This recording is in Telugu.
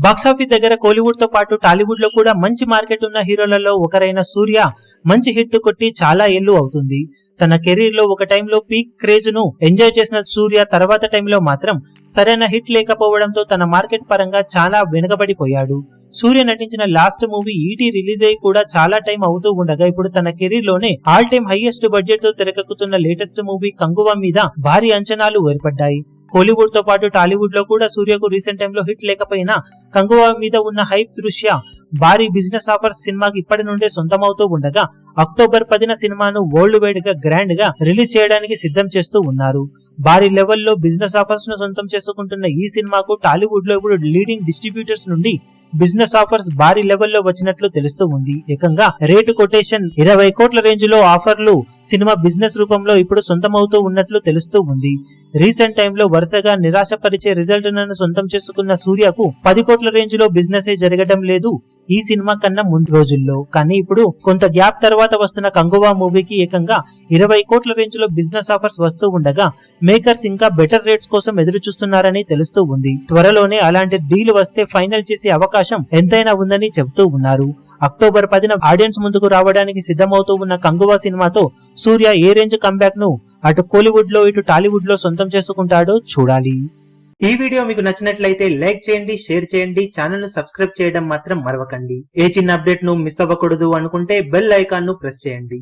బాక్సాఫీస్ దగ్గర కోలీవుడ్తో పాటు టాలీవుడ్లో కూడా మంచి మార్కెట్ ఉన్న హీరోలలో ఒకరైన సూర్య మంచి హిట్ కొట్టి చాలా ఏళ్ళు అవుతుంది. తన కెరీర్లో ఒక టైంలో పీక్ క్రేజ్ను ఎంజాయ్ చేసిన సూర్య తర్వాత టైంలో మాత్రం సరైన హిట్ లేకపోవడంతో తన మార్కెట్ పరంగా చాలా వెనుకబడిపోయాడు. సూర్య నటించిన లాస్ట్ మూవీ ఈటీ రిలీజ్ అయ్యి కూడా చాలా టైం అవుతూ ఉండగా ఇప్పుడు తన కెరీర్లోనే ఆల్ టైమ్ హైయెస్ట్ బడ్జెట్తో తెరకెక్కుతున్న లేటెస్ట్ మూవీ కంగువ మీద భారీ అంచనాలు ఏర్పడ్డాయి. కోలీవుడ్తో పాటు టాలీవుడ్లో కూడా సూర్యకు రీసెంట్ టైంలో హిట్ లేకపోయినా కంగువ మీద ఉన్న హైప్ దృష్ట్యా భారీ బిజినెస్ ఆఫర్స్ సినిమాకి ఇప్పటి నుండే సొంతమవుతూ ఉండగా అక్టోబర్ పదిన సినిమాను వరల్డ్ వైడ్గా గ్రాండ్గా రిలీజ్ చేయడానికి సిద్ధం చేస్తూ ఉన్నారు. భారీ లెవెల్లో బిజినెస్ ఆఫర్స్ను సొంతం చేసుకుంటున్న ఈ సినిమాకు టాలీవుడ్లో ఇప్పుడు లీడింగ్ డిస్ట్రిబ్యూటర్స్ నుండి బిజినెస్ ఆఫర్స్ భారీ లెవెల్లో వచ్చినట్లు తెలుస్తూ ఉంది. ఏకంగా రేటు కొటేషన్ ఇరవై కోట్ల రేంజ్లో ఆఫర్లు సినిమా బిజినెస్ రూపంలో ఇప్పుడు సొంతమవుతూ ఉన్నట్లు తెలుస్తూ ఉంది. రీసెంట్ టైంలో వరుసగా నిరాశపరిచే రిజల్ట్లను సొంతం చేసుకున్న సూర్యకు పది కోట్ల రేంజ్లో బిజినెస్ జరగడం లేదు. ఈ సినిమా కన్నా ముందు రోజుల్లో. కానీ ఇప్పుడు కొంత గ్యాప్ తర్వాత వస్తున్న కంగువా మూవీకి ఏకంగా ఇరవై కోట్ల రేంజ్లో బిజినెస్ ఆఫర్స్ వస్తూ ఉండగా మేకర్స్ ఇంకా బెటర్ రేట్స్ కోసం ఎదురు చూస్తున్నారని తెలుస్తూ ఉంది. త్వరలోనే అలాంటి డీల్ వస్తే ఫైనల్ చేసే అవకాశం ఎంతైనా ఉందని చెబుతూ ఉన్నారు. అక్టోబర్ పదిన ఆడియన్స్ ముందుకు రావడానికి సిద్ధమవుతూ ఉన్న కంగువా సినిమాతో సూర్య ఏ రేంజ్ కంబ్యాక్ను అటు కోలీవుడ్లో ఇటు టాలీవుడ్లో సొంతం చేసుకుంటాడో చూడాలి. ఈ వీడియో మీకు నచ్చినట్లయితే లైక్ చేయండి షేర్ చేయండి ఛానల్ను సబ్స్క్రైబ్ చేయడం మాత్రం మరవకండి. ఏ చిన్న అప్డేట్ను మిస్ అవ్వకూడదు అనుకుంటే బెల్ ఐకాన్ను ప్రెస్ చేయండి.